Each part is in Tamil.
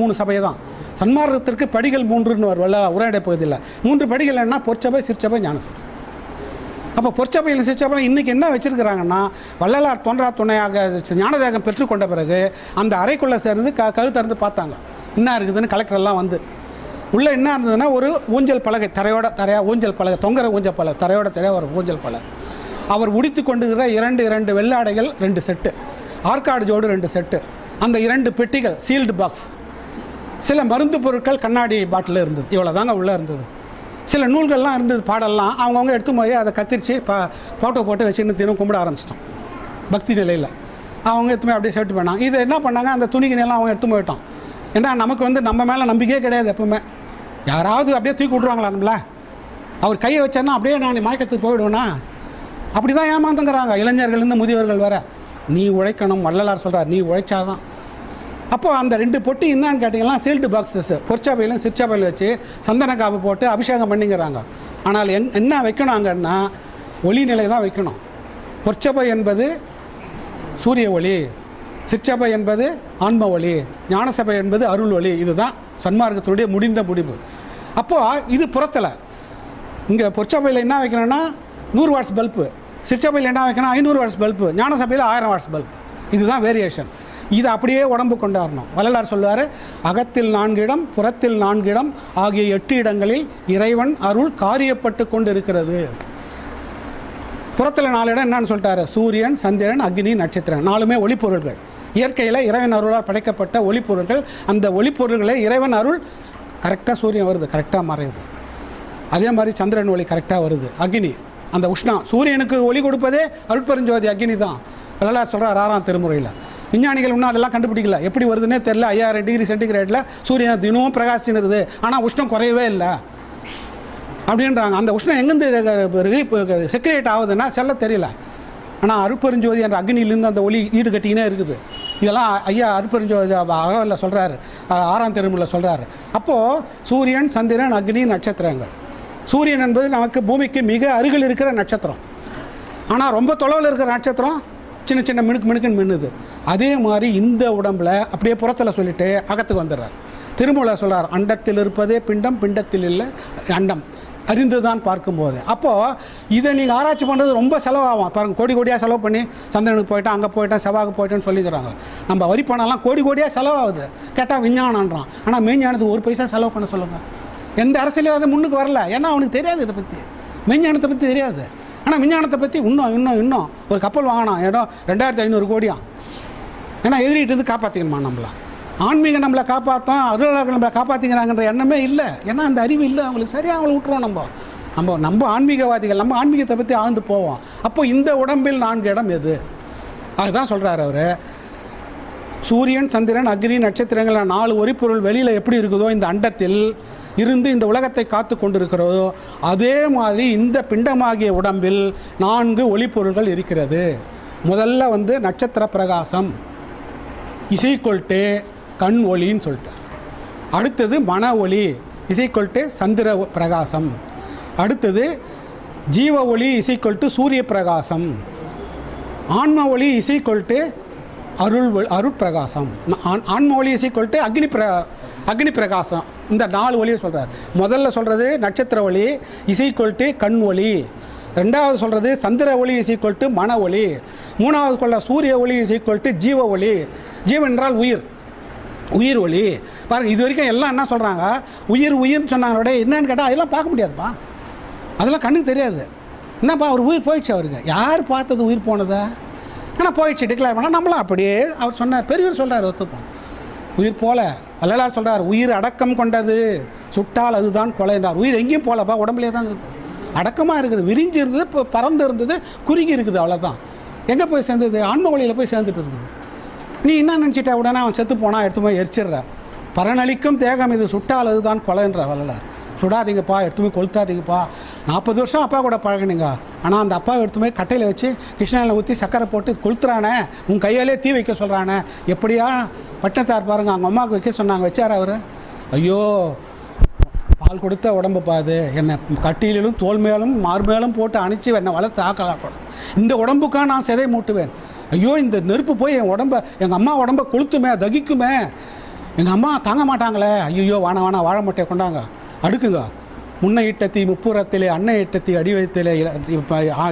மூணு சபை தான் சன்மார்க்கத்திற்கு படிகள் மூன்றுன்னு ஒரு உரையாடை பகுதியில் மூன்று படிகள் என்ன பொற்சபை சிற்சபை ஞானசபை. அப்போ பொற்சபையில் சிற்சபை இன்றைக்கி என்ன வச்சுருக்கிறாங்கன்னா வள்ளலார் தோன்றா துணையாக ஞானதேகம் பெற்றுக்கொண்ட பிறகு அந்த அறைக்குள்ளே சேர்ந்து க கழுத்தறந்து பார்த்தாங்க. என்ன இருக்குதுன்னு கலெக்டர்லாம் வந்து. உள்ளே என்ன இருந்ததுன்னா ஒரு ஊஞ்சல் பலகை தரையோட தரையா ஊஞ்சல் பலகை தொங்குற ஊஞ்சல் பலகை தரையோட தரையாக ஒரு ஊஞ்சல் பலகை. அவர் உடித்து கொண்டுகிற இரண்டு இரண்டு வெள்ளாடைகள் ரெண்டு செட்டு ஆற்காடு ஜோடு ரெண்டு செட்டு அந்த இரண்டு பெட்டிகள் சீல்டு பாக்ஸ் சில மருந்து பொருட்கள் கண்ணாடி பாட்டில் இருந்தது. இவ்வளோ தாங்க உள்ளே இருந்தது. சில நூல்கள்லாம் இருந்தது பாடல்லாம். அவங்கவுங்க எடுத்து போய் அதை கத்திரிச்சு இப்போ ஃபோட்டோ போட்டு வச்சுன்னு தினம் கும்பிட ஆரம்பிச்சிட்டோம். பக்தி நிலையில். அவங்க எடுத்துமே அப்படியே செட்டு பண்ணாங்க. இது என்ன பண்ணாங்க? அந்த துணிக்கினெல்லாம் அவங்க எடுத்து போயிட்டோம். ஏன்னா நமக்கு வந்து நம்ம மேலே நம்பிக்கையே கிடையாது எப்பவுமே. யாராவது அப்படியே தூக்கி விட்ருவாங்களா நம்மள? அவர் கையை வச்சேன்னா அப்படியே நான் மயக்கத்துக்கு போயிடுவேனா? அப்படி தான் ஏமாந்துங்கிறாங்க இளைஞர்கள்லேருந்து முதியவர்கள் வேற நீ உழைக்கணும் வள்ளலார் சொல்கிறார் நீ உழைச்சாதான். அப்போ அந்த ரெண்டு பொட்டி என்னன்னு கேட்டிங்கன்னா சீல்டு பாக்ஸஸ் பொற்சாப்பையிலும் சிற்சாப்பையிலும் வச்சு சந்தன காப்பு போட்டு அபிஷேகம் பண்ணிங்கிறாங்க ஆனால் எங் என்ன வைக்கணும் அங்கன்னா ஒளி நிலை தான் வைக்கணும். பொற்சபை என்பது சூரிய ஒளி சிற்சபை என்பது ஆன்ம ஒளி ஞானசபை என்பது அருள் ஒளி. இதுதான் சன்மார்க்கத்தினுடைய முடிந்த முடிவு. அப்போது இது புறத்தில். இங்கே பொற்சபையில் என்ன வைக்கணும்னா நூறு வாட்ஸ் பல்பு சிற்சபையில் என்ன வைக்கணும்? ஐநூறு வாட்ஸ் பல்பு ஞானசபையில் ஆயிரம் வாட்ஸ் பல்ப் இதுதான் வேரியேஷன் இது அப்படியே உடம்பு கொண்டாடணும். வள்ளலார் சொல்லுவார் அகத்தில் நான்கு இடம் புறத்தில் நான்கு இடம் ஆகிய எட்டு இடங்களில் இறைவன் அருள் காரியப்பட்டு கொண்டு இருக்கிறது புறத்தில் நாலு இடம் என்னன்னு சொல்லிட்டாரு. சூரியன் சந்திரன் அக்னி நட்சத்திரம் நாலுமே ஒளிப்பொருள்கள். இயற்கையில் இறைவன் அருளால் படைக்கப்பட்ட ஒளிப்பொருள்கள். அந்த ஒளிப்பொருள்களை இறைவன் அருள். கரெக்டாக சூரியன் வருது கரெக்டாக மறையுது. அதே மாதிரி சந்திரன் ஒளி கரெக்டாக வருது. அக்னி அந்த உஷ்ணா சூரியனுக்கு ஒளி கொடுப்பதே அருட்பெருஞ்சோதி அக்னி தான். வள்ளலார் சொல்கிறார் ஆறாம் திருமுறையில். விஞ்ஞானிகள் இன்னும் அதெல்லாம் கண்டுபிடிக்கல. எப்படி வருதுன்னே தெரில ஐயாயிரம் டிகிரி சென்டிகிரேட்டில் சூரியன் தினமும் பிரகாசிச்சுன்னு ஆனால் உஷ்ணம் குறையவே இல்லை. அப்படின்றாங்க. அந்த உஷ்ணம் எங்கேருந்து செக்ரேட் ஆகுதுன்னா செல்ல தெரியல. ஆனால் அருப்பெருஞ்சோதி என்ற அக்னியிலேருந்து அந்த ஒளி ஈடு கட்டினே இருக்குது. இதெல்லாம் ஐயா அருப்பெருஞ்சோதி அகவலில் சொல்கிறாரு ஆறாம் திருமுறையில் சொல்கிறாரு அப்போது சூரியன் சந்திரன் அக்னி நட்சத்திரங்கள். சூரியன் என்பது நமக்கு பூமிக்கு மிக அருகில் இருக்கிற நட்சத்திரம். ஆனால் ரொம்ப தொலைவில் இருக்கிற நட்சத்திரம் சின்ன சின்ன மினுக்கு மினுக்குன்னு மின்னுது. அதே மாதிரி இந்த உடம்புல அப்படியே புறத்தில் சொல்லிட்டு அகத்துக்கு வந்துடுறார். திருமூலர் சொல்கிறார் அண்டத்தில் இருப்பதே பிண்டம் பிண்டத்தில் இல்லை அண்டம். அறிந்து தான் பார்க்கும்போது. அப்போது இதை நீங்கள் ஆராய்ச்சி பண்ணுறது ரொம்ப செலவாகும். பாருங்க கோடி கோடியாக செலவு பண்ணி சந்திரனுக்கு போயிட்டேன் அங்கே போயிட்டேன் செவ்வாய்க்கு போயிட்டேன்னு சொல்லிக்கிறாங்க. நம்ம வரி பணம்லாம் கோடி கோடியாக செலவாகுது. கேட்டால் விஞ்ஞானன்றான் ஆனால் மெய்ஞானத்துக்கு ஒரு பைசா செலவு பண்ண சொல்லுங்கள் எந்த அரசியலையும் அது முன்னுக்கு வரல. ஏன்னா அவனுக்கு தெரியாது இதை பற்றி மெய்ஞானத்தை பற்றி தெரியாது. ஆனால் விஞ்ஞானத்தை பற்றி இன்னும் இன்னும் இன்னும் ஒரு கப்பல் வாங்கினோம் ஏதோ ரெண்டாயிரத்தி ஐநூறு கோடியா? ஏன்னா எதிரிட்டு இருந்து காப்பாற்றிக்கணுமா நம்மளை? ஆன்மீகம் நம்மளை காப்பாற்றோம் அருளாளர்கள் நம்மளை காப்பாற்றிக்கிறாங்கன்ற எண்ணமே இல்லை. ஏன்னா அந்த அறிவு இல்லை. அவங்களுக்கு சரியாக அவங்களை விட்டுருவோம் நம்ம. நம்ம நம்ம ஆன்மீகவாதிகள் நம்ம ஆன்மீகத்தை பற்றி ஆழ்ந்து போவோம். அப்போ இந்த உடம்பில் நான்கு இடம் எது? அதுதான் சொல்கிறார் அவர். சூரியன் சந்திரன் அக்னி நட்சத்திரங்கள் நாலு ஒரிப்பொருள் வெளியில் எப்படி இருக்குதோ இந்த அண்டத்தில் இருந்து இந்த உலகத்தை காத்து கொண்டிருக்கிறதோ அதே மாதிரி இந்த பிண்டமாகிய உடம்பில் நான்கு ஒளிப்பொருள்கள் இருக்கிறது. முதல்ல வந்து நட்சத்திர பிரகாசம். இசைக்கொல்ட்டு கண் ஒளின்னு சொல்லிட்டார். அடுத்தது மன ஒளி இசைக்கொல்ட்டு சந்திர பிரகாசம். அடுத்தது ஜீவ ஒளி இசைக்கொல்ட்டு சூரிய பிரகாசம். ஆன்ம ஒளி இசைக்கொல்ட்டு அருள் அருட்பிரகாசம். ஆன்- ஆன்ம ஒளி இசைக்கொல்ட்டு அக்னி பிர அக்னி பிரகாசம். இந்த நாலு ஒளியை சொல்கிறார் முதல்ல சொல்கிறது நட்சத்திர ஒளி இசைக்கொல்ட்டு கண் ஒளி. ரெண்டாவது சொல்கிறது சந்திர ஒளி இசைக்கொல்ட்டு மன ஒளி. மூணாவது கொள்ள சூரிய ஒளி இசைக்கொல்ட்டு ஜீவ ஒளி. ஜீவன் என்றால் உயிர். உயிர் ஒளி. பாருங்கள் இது வரைக்கும் எல்லாம் என்ன சொல்கிறாங்க உயிர் உயிர்னு சொன்னாங்களோட என்னன்னு கேட்டால் அதெல்லாம் பார்க்க முடியாதுப்பா. அதெல்லாம் கண்ணுக்கு தெரியாது. என்னப்பா அவர் உயிர் போயிடுச்சு அவருக்கு. யார் பார்த்தது உயிர் போனதா? ஆனால் போயிடுச்சு டிக்ளேர் பண்ணால் நம்மளும் அப்படியே அவர் சொன்னார். பெரியவர் சொல்கிறார் ஒத்துப்போம். உயிர் போல. வள்ளலார் சொல்கிறார் உயிர் அடக்கம் கொண்டது சுட்டால் அதுதான் கொலை என்றார். உயிர் எங்கேயும் போகலப்பா உடம்புலேயே தான் இருக்குது அடக்கமாக இருக்குது விரிஞ்சு இருந்தது இப்போ பறந்து இருந்தது குறுகி இருக்குது அவ்வளோதான் எங்கே போய் சேர்ந்தது? ஆன்ம வழியில் போய் சேர்ந்துட்டு இருக்குது. நீ என்ன நினச்சிட்ட? உடனே அவன் செத்து போனால் எடுத்து போய் எரிச்சிடுற. பரனளிக்கும் தேகம் இது சுட்டால் அதுதான் கொலைன்ற வள்ளலார். சுடாதீங்கப்பா எடுத்து போய் கொளுத்தாதீங்கப்பா. நாற்பது வருஷம் அப்பா கூட பழகுனீங்க. ஆனால் அந்த அப்பா எடுத்துமே போய் கட்டையில் வச்சு கிருஷ்ணனில் ஊற்றி சக்கரை போட்டு கொளுத்துறானே. உன் கையாலே தீ வைக்க சொல்கிறானே எப்படியா பட்டத்தார் பாருங்க அவங்க அம்மாவுக்கு வைக்க சொன்னாங்க. வச்சார் அவர்? ஐயோ பால் கொடுத்த உடம்பு பாது என்னை கட்டியிலும் தோல் மேலும் மார்மேலும் போட்டு அணைச்சி என்னை வளர்த்து ஆக்கலாக்கணும் இந்த உடம்புக்காக நான் சிதை மூட்டுவேன். ஐயோ இந்த நெருப்பு போய் என் உடம்ப எங்கள் அம்மா உடம்ப கொளுத்துமே தகிக்குமே. எங்கள் அம்மா தாங்க மாட்டாங்களே. ஐயோ வாணா வாண வாழை மட்டையை கொண்டாங்க. அடுக்குங்க முன்னை இட்டத்தி முப்புறத்திலே அன்னை இட்டத்தி அடி வைத்திலே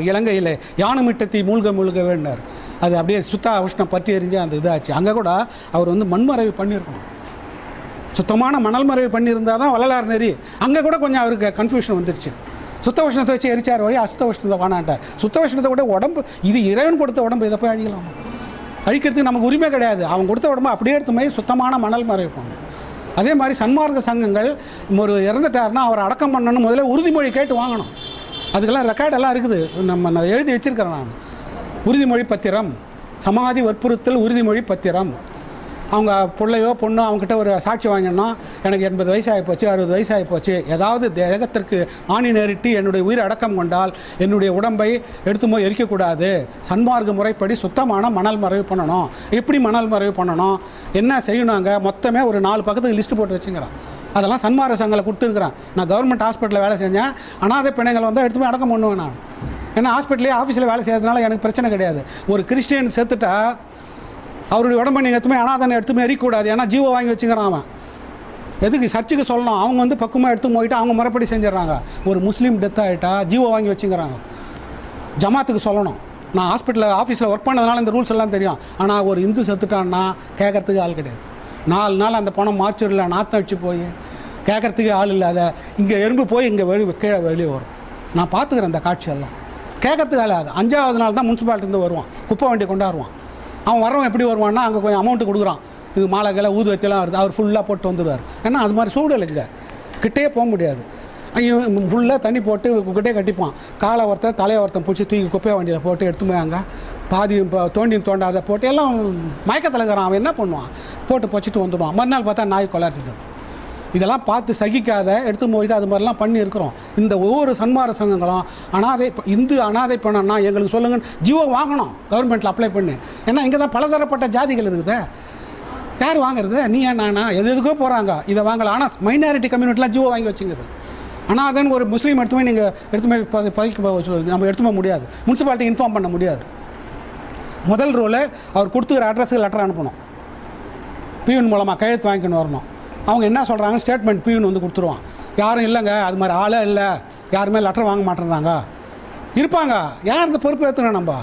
இலங்கையிலே யானும் இட்டத்தி மூழ்க மூழ்க வேண்டார். அது அப்படியே சுத்தா உஷ்ணம் பற்றி எரிஞ்சு அந்த இதாச்சு. அங்கே கூட அவர் வந்து மண்மறைவு பண்ணியிருக்கணும் சுத்தமான மணல் மறைவு பண்ணியிருந்தால் தான் வள்ளலார் நெறி. அங்கே கூட கொஞ்சம் அவருக்கு கன்ஃபியூஷன் வந்துடுச்சு. சுத்த உஷ்ணத்தை வச்சு எரிச்சார் வழி அசுத்த உஷ்ணத்தை வானாண்டார் சுத்த உஷ்ணத்தை விட உடம்பு இது இறைவன் கொடுத்த உடம்பு இதை போய் அழிக்கலாமா? அழிக்கிறதுக்கு நமக்கு உரிமை கிடையாது. அவன் கொடுத்த உடம்பு அப்படியே எடுத்து போய் சுத்தமான மணல் மறைவு பண்ணணும். அதே மாதிரி சன்மார்க்க சங்கங்கள் ஒரு இறந்துட்டாருன்னா அவரை அடக்கம் பண்ணணும் முதல்ல உறுதிமொழி கேட்டு வாங்கணும். அதுக்கெல்லாம் ரெக்கார்டெல்லாம் இருக்குது. நம்ம நான் எழுதி வச்சிருக்கிறேன் நான். உறுதிமொழி பத்திரம் சமாதி வற்புறுத்தல் உறுதிமொழி பத்திரம். அவங்க பிள்ளையோ பொண்ணோ அவங்ககிட்ட ஒரு சாட்சி வாங்கினா எனக்கு எண்பது வயசாகி போச்சு அறுபது வயசாகி போச்சு ஏதாவது தேகத்திற்கு ஆணி நேரிட்டு என்னுடைய உயிர் அடக்கம் கொண்டால் என்னுடைய உடம்பை எடுத்து போய் எரிக்கக்கூடாது. சன்மார்க்க முறைப்படி சுத்தமான மணல் மறைவு பண்ணணும். எப்படி மணல் மறைவு பண்ணணும்? என்ன செய்யணுங்க மொத்தமே ஒரு நாலு பக்கத்துக்கு லிஸ்ட் போட்டு வச்சுக்கிறேன் அதெல்லாம் சன்மார்க்க சங்கங்களை கொடுத்துருக்குறேன். நான் கவர்மெண்ட் ஹாஸ்பிட்டலில் வேலை செஞ்சேன். அனாதை பிணைகள் வந்தால் எடுத்து போய் அடக்கம் பண்ணுவேன் நான். ஏன்னா ஹாஸ்பிட்டலே ஆஃபீஸில் வேலை செய்யறதுனால எனக்கு பிரச்சனை கிடையாது. ஒரு கிறிஸ்டியன் செத்துட்டா அவருடைய உடம்பை நீங்கள் எடுத்துமே அனாதனை எடுத்துமே எரிக்கக்கூடாது ஏன்னா ஜீவ வாங்கி வச்சுக்கிறான் அவன். எதுக்கு? சர்ச்சுக்கு சொல்லணும். அவங்க வந்து பக்குவமாக எடுத்து போயிட்டு அவங்க முறைப்படி செஞ்சிடறாங்க. ஒரு முஸ்லீம் டெத் ஆகிட்டா ஜீவ வாங்கி வச்சுக்கிறாங்க. ஜமாத்துக்கு சொல்லணும். நான் ஹாஸ்பிட்டலில் ஆஃபீஸில் ஒர்க் பண்ணதுனால இந்த ரூல்ஸ் எல்லாம் தெரியும். ஆனால் ஒரு இந்து செத்துட்டான்னா கேட்கறதுக்கு ஆள் கிடையாது. நாலு நாள் அந்த பணம் மார்ச்சூரில் நாத்தம் வச்சு போய் கேட்கறதுக்கு ஆள் இல்லாத இங்கே எறும்பு போய் இங்கே வெளி கீழே வெளியே வரும். நான் பார்த்துக்கிறேன் அந்த காட்சியெல்லாம் கேட்கறதுக்கு ஆள் அது அஞ்சாவது நாள் தான் முனிசிபாலிட்டிருந்து வருவான். குப்பை வண்டி கொண்டாடுவான். அவன் வரவன் எப்படி வருவான்னா அங்கே கொஞ்சம் அமௌண்ட்டு கொடுக்குறான். இது மாலை கிளை ஊதுவத்திலாம் வருது. அவர் ஃபுல்லாக போட்டு வந்துடுவார். ஏன்னா அது மாதிரி சூழலுங்க கிட்டேயே போக முடியாது. ஐயோ ஃபுல்லாக தண்ணி போட்டு கிட்டே கட்டிப்பான். காலை ஒருத்தன் தலையை ஒருத்தன் பிடிச்சி தூக்கி குப்பையை வண்டியில் போட்டு எடுத்து போய் பாதி இப்போ தோண்டியும் தோண்டாத போட்டு எல்லாம் மயக்கத்தில் இருக்கிறான். அவன் என்ன பண்ணுவான்? போட்டு பொச்சிட்டு வந்துடுவான். மறுநாள் பார்த்தா நாய் கொலாட்டிட்டு இதெல்லாம் பார்த்து சகிக்காத எடுத்து போயிட்டு அது மாதிரிலாம் பண்ணியிருக்கிறோம். இந்த ஒவ்வொரு சன்மார சங்கங்களும் அனாதை இந்து அனாதை பணம்னா எங்களுக்கு சொல்லுங்க ஜீவோ வாங்கணும். கவர்மெண்ட்டில் அப்ளை பண்ணு. ஏன்னா இங்கே தான் பலதரப்பட்ட ஜாதிகள் இருக்குது. யார் வாங்குறது? நீ நானா? எது எதுக்கோ போகிறாங்க இதை வாங்கலாம் ஆனால் மைனாரிட்டி கம்யூனிட்டிலாம் ஜீவோ வாங்கி வச்சுங்குது. ஆனால் அதன் ஒரு முஸ்லீம் எடுத்துமே நீங்கள் எடுத்துமே பதி- பதிக்க நம்ம எடுத்துமே முடியாது. முனிசிபாலிட்டி இன்ஃபார்ம் பண்ண முடியாது. முதல் ரோலை அவர் கொடுத்துக்கிற அட்ரஸுக்கு லெட்டர் அனுப்பணும். பியூன் மூலமாக கையெழுத்து வாங்கிக்கணும் வரணும். அவங்க என்ன சொல்கிறாங்க ஸ்டேட்மெண்ட் பியூன் வந்து கொடுத்துருவான். யாரும் இல்லைங்க அது மாதிரி ஆளே இல்லை. யாருமே லெட்டர் வாங்க மாட்டேறாங்க இருப்பாங்க. யார் இந்த பொறுப்பு எடுத்துக்கணும் நம்ம?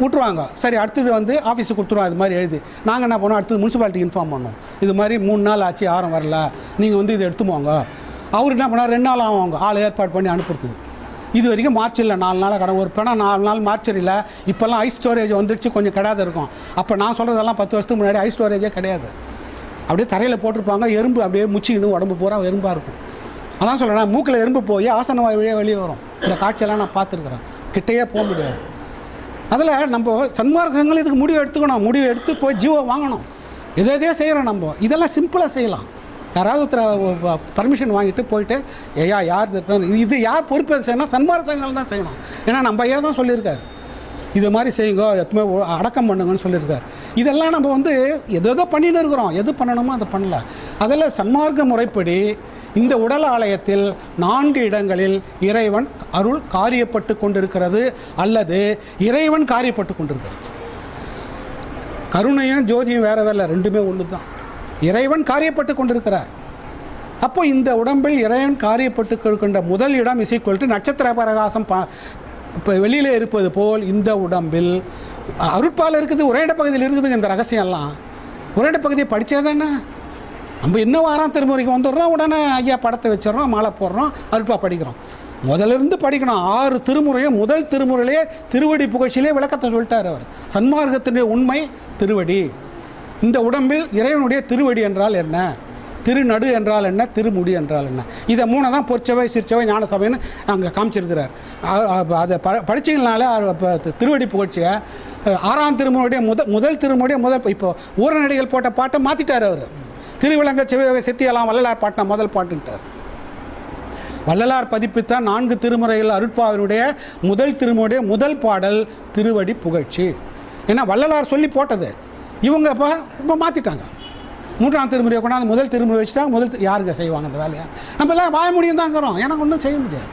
விட்ருவாங்க சரி அடுத்தது வந்து ஆஃபீஸுக்கு கொடுத்துருவோம். இது மாதிரி எழுதி. நாங்கள் என்ன பண்ணோம் அடுத்தது முனிசிபாலிட்டி இன்ஃபார்ம் பண்ணோம் இது மாதிரி மூணு நாள் ஆச்சு யாரும் வரல. நீங்கள் வந்து இதை எடுத்துவாங்க அவர் என்ன பண்ணார்? ரெண்டு நாள் ஆகும் அவங்க. ஆள் ஏற்பாடு பண்ணி அனுப்புறதுக்கு. இது வரைக்கும் மார்ச் இல்லை நாலு நாள் கடை ஒரு பணம் நாலு நாள் மார்ச் இல்லை இப்போல்லாம் ஐஸ் ஸ்டோரேஜ் வந்துடுச்சு கொஞ்சம் கிடையாது இருக்கும். அப்போ நான் சொல்கிறதெல்லாம் பத்து வருஷத்துக்கு முன்னாடி ஐஸ் ஸ்டோரேஜே கிடையாது. அப்படியே தரையில் போட்டிருப்பாங்க எறும்பு அப்படியே முச்சிக்கின்னு உடம்பு பூரா எறும்பாக இருக்கும். அதான் சொல்கிறேன் மூக்கில் எறும்பு போய் ஆசன வாய் வழியாக வெளியே வரும். இந்த காட்சியெல்லாம் நான் பார்த்துருக்குறேன். கிட்டேயே போக முடியாது. அதில் நம்ம சன்மார்க்கங்கள் இதுக்கு முடிவு எடுத்துக்கணும். முடிவு எடுத்து போய் ஜீவோ வாங்கணும். எதை எதையோ செய்கிறோம் நம்ம. இதெல்லாம் சிம்பிளாக செய்யலாம். யாராவது ஒருத்தர் பர்மிஷன் வாங்கிட்டு போயிட்டு ஏயா யார் இது- யார் பொறுப்பு? செய்யணும். சன்மார்க்க சங்கங்கள் தான் செய்யணும். ஏன்னா நம்ம ஐயா தான் சொல்லியிருக்காரு. இது மாதிரி செய்யுங்க எப்பவுமே அடக்கம் பண்ணுங்கன்னு சொல்லியிருக்காரு. இதெல்லாம் நம்ம வந்து எது எதோ பண்ணிட்டு இருக்கிறோம். எது பண்ணணுமோ அதை பண்ணல. அதில் சன்மார்க்க முறைப்படி இந்த உடல் ஆலயத்தில் நான்கு இடங்களில் இறைவன் அருள் காரியப்பட்டு கொண்டிருக்கிறது அல்லது இறைவன் காரியப்பட்டு கொண்டிருக்கிறது. கருணையும் ஜோதியும் வேற வேற ரெண்டுமே ஒன்று தான் இறைவன் காரியப்பட்டு கொண்டிருக்கிறார். அப்போ இந்த உடம்பில் இறைவன் காரியப்பட்டு கொண்ட முதல் இடம் இசைக்கொல்ட்டு நட்சத்திர பிரகாசம் ப இப்போ வெளியில் இருப்பது போல் இந்த உடம்பில் அருட்பால் இருக்குது உரையிட பகுதியில் இருக்குதுங்க இந்த ரகசியம்லாம். உரையிட பகுதியை படித்தே தானே? நம்ம இன்னும் வாரம் திருமுறைக்கு வந்துடுறோம் உடனே ஐயா படத்தை வச்சிடறோம் மாலை போடுறோம் அருட்பா படிக்கிறோம். முதலிருந்து படிக்கணும் ஆறு திருமுறையும் முதல் திருமுறையிலே திருவடி புகழ்ச்சியிலே விளக்கத்தை சொல்லிட்டார் அவர். சன்மார்க்கத்தினுடைய உண்மை திருவடி. இந்த உடம்பில் இறைவனுடைய திருவடி என்றால் என்ன? திருநடு என்றால் என்ன? திருமுடி என்றால் என்ன? இதை மூணை தான் பொற்சவை சிற்சவை ஞான சபைன்னு அங்கே காமிச்சிருக்கிறார் அதை ப படிச்சிங்கனாலே திருவடி புகழ்ச்சியை ஆறாம் திருமுறையுடைய முத முதல் திருமுறையுடைய முதல் இப்போ ஊரநடிகள் போட்ட பாட்டை மாற்றிட்டார் அவர். திருவிளங்க செவிவகை செத்தியெல்லாம் வள்ளலார் பாட்டின முதல் பாட்டுன்ட்டார். வள்ளலார் பதிப்பித்த நான்கு திருமுறைகள் அருட்பாவினுடைய முதல் திருமுடைய முதல் பாடல் திருவடி புகழ்ச்சி. ஏன்னா வள்ளலார் சொல்லி போட்டது. இவங்க இப்போ இப்போ மாற்றிட்டாங்க மூன்றாம் திருமுறையை கொண்டாந்து முதல் திருமுறை வச்சுட்டாங்க முதல் யாருங்க செய்வாங்க அந்த வேலையை? நம்ம எல்லாம் வாய முடியும் தாங்கிறோம் ஏன்னா ஒன்றும் செய்ய முடியாது.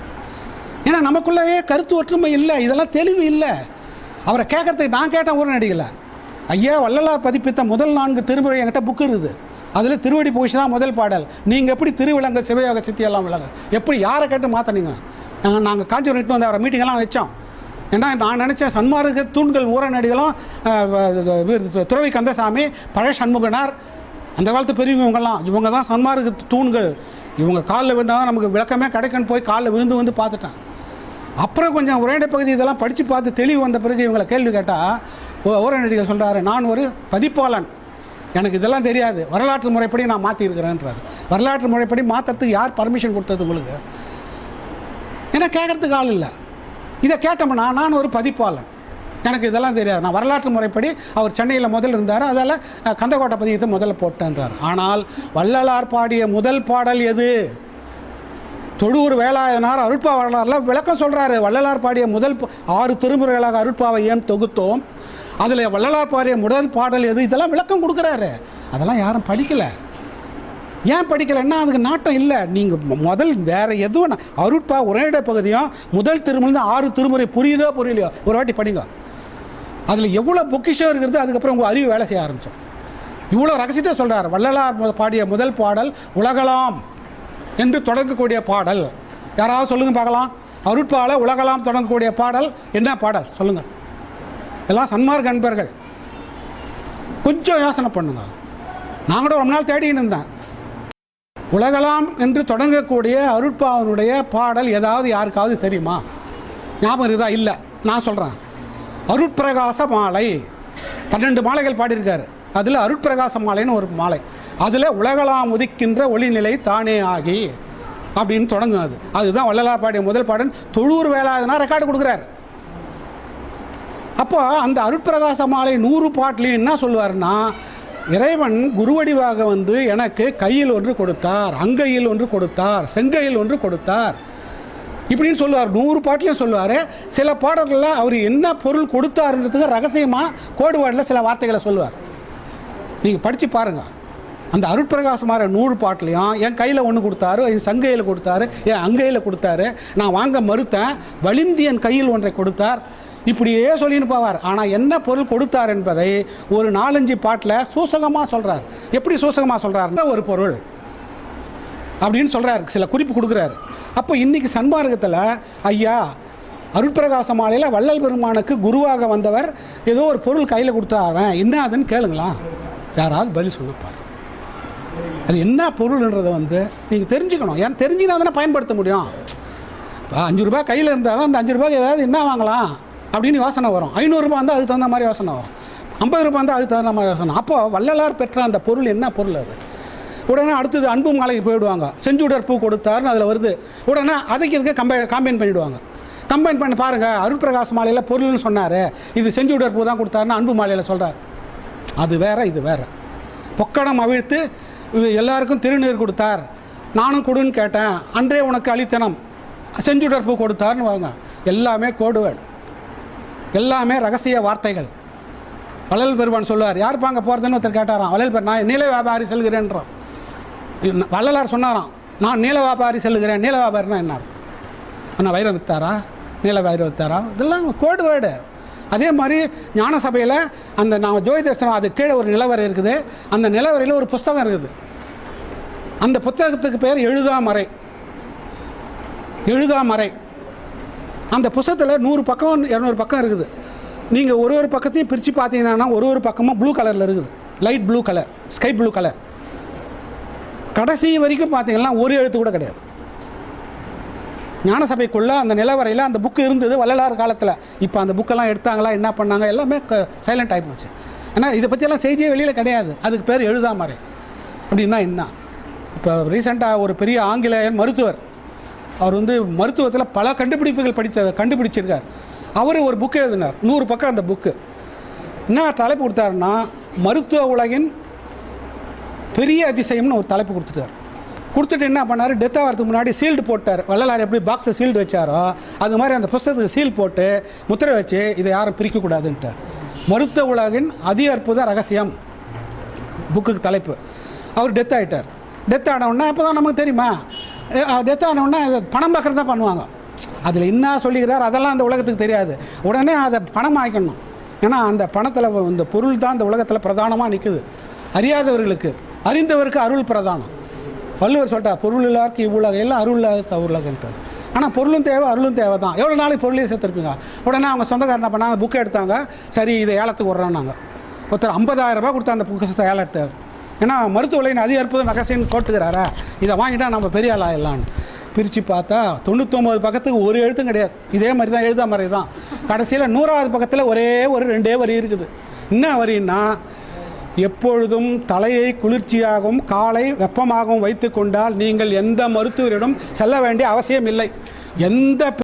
ஏன்னா நமக்குள்ளேயே கருத்து ஒற்றுமை இல்லை இதெல்லாம் தெளிவு இல்லை. அவரை கேட்கறதுக்கு நான் கேட்டேன் ஒரு நடிகலை ஐயா வள்ளலார் பதிப்பித்த முதல் நான்கு திருமுறை என்கிட்ட புக்கு இருக்குது. அதில் திருவடி பூசி தான் முதல் பாடல். நீங்கள் எப்படி திருவிழங்க சிவயோக சித்தியெல்லாம் விளங்க எப்படி யாரை கேட்டு மாற்றினீங்க நாங்கள் நாங்கள் காஞ்சிபுரம் இட்டு வந்து அவரை மீட்டிங்கெல்லாம் வச்சோம். ஏன்னா நான் நினச்சேன் சன்மார்க்க தூண்கள் ஊரநடிகளும் துறவி கந்தசாமி பழைய சண்முகனார் அந்த காலத்து பெரியவங்க இவங்கெல்லாம் இவங்க தான் சன்மார்க்கு தூண்கள். இவங்க காலில் விழுந்தால் தான் நமக்கு விளக்கமே கிடைக்குன்னு போய் காலில் விழுந்து வந்து பார்த்துட்டேன். அப்புறம் கொஞ்சம் உரையடை பகுதி இதெல்லாம் படித்து பார்த்து தெளிவு வந்த பிறகு இவங்களை கேள்வி கேட்டால் ஓரநடிகள் சொல்கிறாரு நான் ஒரு பதிப்பாளன். எனக்கு இதெல்லாம் தெரியாது. வரலாற்று முறைப்படி நான் மாற்றிருக்கிறேன்றார் வரலாற்று முறைப்படி மாற்றுறதுக்கு யார் பர்மிஷன் கொடுத்தது உங்களுக்கு? ஏன்னா கேட்குறதுக்கு ஆள் இல்லை. இதை கேட்டோம்னா நான் ஒரு பதிப்பாளன். எனக்கு இதெல்லாம் தெரியாது. நான் வரலாற்று முறைப்படி அவர் சென்னையில் முதல் இருந்தார். அதால் அஹ், கந்தக்கோட்டை பதியத்தை முதல்ல போட்டேன்றார். ஆனால் வள்ளலார் பாடிய முதல் பாடல் எது? தொழுவூர் வேலாயனார் அருட்பா வரலாறுல விளக்கம் சொல்கிறாரு வள்ளலார் பாடிய முதல் ஆறு திருமுறைகளாக அருட்பாவை ஏன் தொகுத்தோம்? அதில் வள்ளலார் பாடிய முதல் பாடல் எது? இதெல்லாம் விளக்கம் கொடுக்குறாரு. அதெல்லாம் யாரும் படிக்கலை. ஏன் படிக்கலைன்னா அதுக்கு நாட்டம் இல்லை. நீங்கள் முதல் வேறு எதுவும் அருட்பா உரையிட பகுதியும் முதல் திருமுறை ஆறு திருமுறை புரியுதோ புரியலையோ? ஒரு வாட்டி படிங்க. அதில் எவ்வளோ பொக்கிஷம் இருக்கிறது அதுக்கப்புறம் உங்கள் அறிவு வேலை செய்ய ஆரம்பித்தோம் இவ்வளோ ரகசியத்தை சொல்கிறார் வள்ளலார் பாடிய முதல் பாடல் உலகலாம் என்று தொடங்கக்கூடிய பாடல். யாராவது சொல்லுங்கள் பார்க்கலாம். அருட்பால உலகலாம் தொடங்கக்கூடிய பாடல் என்ன பாடல்? சொல்லுங்கள் எல்லாம் சன்மார்க்க அன்பர்கள். கொஞ்சம் யோசனை பண்ணுங்க. நான் கூட ரொம்ப நாள் தேடின்னு இருந்தேன். உலகலாம் என்று தொடங்கக்கூடிய அருட்பாவனுடைய பாடல் ஏதாவது யாருக்காவது தெரியுமா? ஞாபகம் இருக்குதா? இல்லை. நான் சொல்கிறேன் அருட்பிரகாச மாலை பன்னெண்டு மாலைகள் பாடியிருக்கார். அதில் அருட்பிரகாச மாலைன்னு ஒரு மாலை. அதில் உலகலாம் உதிக்கின்ற ஒளிநிலை தானே ஆகி அப்படின்னு தொடங்கும் அது. அதுதான் வள்ளலார் பாடிய முதல் பாடல். தொழூர் வேளாதுனா ரெக்கார்டு கொடுக்குறாரு. அப்போ அந்த அருட்பிரகாச மாலை நூறு பாட்டிலையும் என்ன சொல்லுவார்னா இறைவன் குருவடிவாக வந்து எனக்கு கையில் ஒன்று கொடுத்தார் அங்கையில் ஒன்று கொடுத்தார் செங்கையில் ஒன்று கொடுத்தார். இப்படின்னு சொல்லுவார். நூறு பாட்டிலையும் சொல்லுவார். சில பாடல்களில் அவர் என்ன பொருள் கொடுத்தாருன்றதுக்கு ரகசியமாக கோடுபாடில் சில வார்த்தைகளை சொல்லுவார். நீங்கள் படித்து பாருங்கள் அந்த அருட்பிரகாசமாக நூறு பாட்டிலையும் என் கையில் ஒன்று கொடுத்தாரு என் சங்கையில் கொடுத்தாரு என் அங்கையில் கொடுத்தாரு. நான் வாங்க மறுத்தேன். வலிந்து என் கையில் ஒன்றை கொடுத்தார். இப்படியே சொல்லின்னு போவார். ஆனால் என்ன பொருள் கொடுத்தார் என்பதை ஒரு நாலஞ்சு பாட்டில் சூசகமாக சொல்கிறார் எப்படி சூசகமாக சொல்கிறாருன்னா ஒரு பொருள். அப்படின்னு சொல்கிறார் சில குறிப்பு கொடுக்குறாரு. அப்போ இன்றைக்கி சன்மார்க்கத்தில் ஐயா அருட்பிரகாச மாலையில் வள்ளல் பெருமானுக்கு குருவாக வந்தவர் ஏதோ ஒரு பொருள் கையில் கொடுத்தாரன் என்ன அதுன்னு கேளுங்களா யாராவது பதில் சொல்லப்பார் அது என்ன பொருள்ன்றதை வந்து நீங்கள் தெரிஞ்சுக்கணும். ஏன்னா தெரிஞ்சுனா தானே பயன்படுத்த முடியும். இப்போ அஞ்சு ரூபாய் கையில் இருந்தால் தான் அந்த அஞ்சு ரூபாய்க்கு ஏதாவது என்ன வாங்கலாம் அப்படின்னு யோசனை வரும். ஐநூறுரூபா இருந்தால் அதுக்கு தகுந்த மாதிரி யோசனை வரும். ஐம்பது ரூபாய் இருந்தால் அதுக்கு தகுந்த மாதிரி யோசனை அப்போ வள்ளலார் பெற்ற அந்த பொருள் என்ன பொருள் அது? உடனே அடுத்தது அன்பு மாலைக்கு போயிடுவாங்க. செஞ்சுடர் பூ கொடுத்தாருன்னு அதில் வருது. உடனே அதுக்கு இதுக்கு கம்பை காம்பைன் பண்ணிவிடுவாங்க கம்பைன் பண்ணி பாருங்கள் அருட்பிரகாஷ் மாலையில் பொருள்னு சொன்னார். இது செஞ்சுடர் பூ தான் கொடுத்தாருன்னு அன்பு மாலையில் சொல்கிறார் அது வேற இது வேற. பொக்கடம் அவிழ்த்து இது எல்லாருக்கும் திருநீர் கொடுத்தார். நானும் கொடுன்னு கேட்டேன். அன்றே உனக்கு அளித்தனம் செஞ்சுடற்பு கொடுத்தார்னு வாங்க. எல்லாமே கோடுவேடு எல்லாமே ரகசிய வார்த்தைகள். வளல் பெருமான் சொல்லுவார் யார் பாங்க போகிறதுன்னு ஒருத்தர் கேட்டாராம். வளல் பெரு நான் நீல வியாபாரி செல்கிறேன்றான். வள்ளலார் சொன்னாராம் நான் நீல வியாபாரி செல்லுகிறேன். நீல வியாபாரினா என்ன அர்த்தம்? அண்ணா வைரம் வித்தாரா? நீல வைரம் வித்தாரா? இதெல்லாம் கோடு வேர்டு. அதே மாதிரி ஞான சபையில் அந்த நான் ஜோதி தர்சனம் அது கீழே ஒரு நிலவரை இருக்குது. அந்த நிலவரையில் ஒரு புஸ்தகம் இருக்குது. அந்த புத்தகத்துக்கு பேர் எழுதாமறை எழுதாமறை அந்த புஸ்தகத்தில் நூறு பக்கம் இரநூறு பக்கம் இருக்குது. நீங்கள் ஒரு ஒரு பக்கத்தையும் பிரித்து பார்த்தீங்கன்னா ஒரு ஒரு பக்கமும் ப்ளூ கலரில் இருக்குது. Light blue colour sky blue colour கடைசி வரைக்கும் பார்த்தீங்கன்னா ஒரு எழுத்து கூட கிடையாது. ஞானசபைக்குள்ளே அந்த நிலவரையில் அந்த புக்கு இருந்தது வள்ளலார் காலத்தில். இப்போ அந்த புக்கெல்லாம் எடுத்தாங்களா என்ன பண்ணாங்க எல்லாமே சைலண்ட் ஆகி போச்சு ஏன்னா இதை பற்றியெல்லாம் செய்தியே வெளியில் கிடையாது. அதுக்கு பேர் எழுதாமறை அப்படின்னா என்ன? இப்போ ரீசெண்டாக ஒரு பெரிய ஆங்கில மருத்துவர் அவர் வந்து மருத்துவத்தில் பல கண்டுபிடிப்புகள் படித்த கண்டுபிடிச்சிருக்கார். அவர் ஒரு புக்கு எழுதினார். நூறு பக்கம் அந்த புக்கு என்ன தலைப்பு கொடுத்தாருன்னா மருத்துவ உலகின் பெரிய அதிசயம்னு ஒரு தலைப்பு கொடுத்துட்டார். கொடுத்துட்டு என்ன பண்ணார்? டெத் ஆகிறதுக்கு முன்னாடி சீல்டு போட்டார். வள்ளலார் எப்படி பாக்ஸை சீல்டு வச்சாரோ அது மாதிரி அந்த புஸ்தகத்துக்கு சீல் போட்டு முத்திரை வச்சு இதை யாரும் பிரிக்கக்கூடாதுன்ட்டார். மருத்துவ உலகின் அதி அற்புத ரகசியம். புக்குக்கு தலைப்பு. அவர் டெத் ஆகிட்டார் டெத் ஆனவுடனே இப்போ தான் நமக்கு தெரியுமா? டெத் ஆனவுடனே பணம் பார்க்குறது தான் பண்ணுவாங்க. அதில் என்ன சொல்லிக்கிறார்? அதெல்லாம் அந்த உலகத்துக்கு தெரியாது. உடனே அதை பணம் ஆக்கணும் ஏன்னா அந்த பணத்தில் இந்த பொருள் தான் அந்த உலகத்தில் பிரதானமாக நிற்குது அறியாதவர்களுக்கு. அறிந்தவருக்கு அருள் பிரதானம். வள்ளுவர் சொல்லிட்டார் பொருள் இல்லாருக்கு இவ்வுலக எல்லாம் அருள் இல்லாருக்கு அவ்வுலகன்றார் ஆனால் பொருளும் தேவை அருளும் தேவை தான் எவ்வளோ நாளைக்கு பொருளையும் சேர்த்துருப்பீங்க? உடனே அவங்க சொந்தக்காரர் என்ன பண்ணாங்க? புக்கை எடுத்தாங்க. சரி இதை ஏலத்துக்கு விட்றோன்னாங்க. ஒருத்தர் 50000 ரூபாய் கொடுத்து அந்த புக்கை ஏலம் எடுத்தார் ஏன்னா மருத்துவ உலகின் அதிக அற்புதம் ரகசியம் கோட்டுக்கிறாரா இதை வாங்கிட்டா நம்ம பெரிய ஆளாயிடலான்னு பிரித்து பார்த்தா தொண்ணூத்தொம்பது பக்கத்துக்கு ஒரு எழுத்தும் கிடையாது. இதே மாதிரி தான் எழுத மாதிரி தான் கடைசியில் நூறாவது பக்கத்தில் ஒரே ஒரு ரெண்டே வரி இருக்குது. என்ன வரின்னா எப்பொழுதும் தலையை குளிர்ச்சியாகவும் காலை வெப்பமாகவும் வைத்து கொண்டால் நீங்கள் எந்த மருத்துவரிடம் செல்ல வேண்டிய அவசியம் இல்லை எந்த